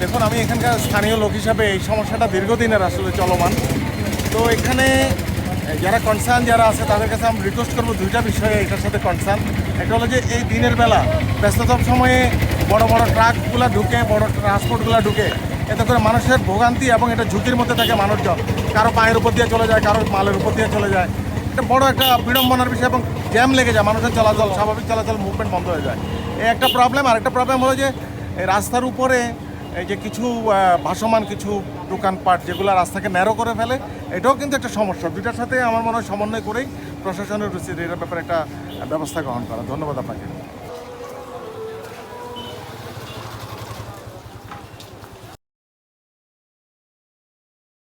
দেখুন, আমি এখানকার স্থানীয় লোক হিসাবে এই সমস্যাটা দীর্ঘদিনের আসলে চলমান। তো এখানে যারা কনসার্ন যারা আছে, তাদের কাছে আমি রিকোয়েস্ট করব দুইটা বিষয়ে এটার সাথে কনসার্ন একটা হলো যে, এই দিনের বেলা, ব্যস্ততম সময়ে বড় বড় ট্রাকগুলো ঢুকে, বড় ট্রান্সপোর্টগুলো ঢুকে, এতে করে মানুষের ভোগান্তি এবং এটা ঝুঁকির মধ্যে থাকে মানুষজন। কারও পায়ের উপর দিয়ে চলে যায় কারও মালের উপর দিয়ে চলে যায়। এটা বড় একটা বিড়ম্বনার বিষয় এবং জ্যাম লেগে যায়, মানুষের চলাচল, স্বাভাবিক চলাচল মুভমেন্ট বন্ধ হয়ে যায়। এই একটা প্রবলেম আর একটা প্রবলেম হলো যে রাস্তার উপরে এই যে কিছু ভাসমান কিছু দোকানপাট যেগুলো রাস্তাকে ন্যারো করে ফেলে, এটাও কিন্তু একটা সমস্যা। দুইটার সাথে আমার মনে হয় সমন্বয় করেই প্রশাসনের উচিত এটার ব্যাপারে একটা ব্যবস্থা গ্রহণ করা। ধন্যবাদ আপনাকে।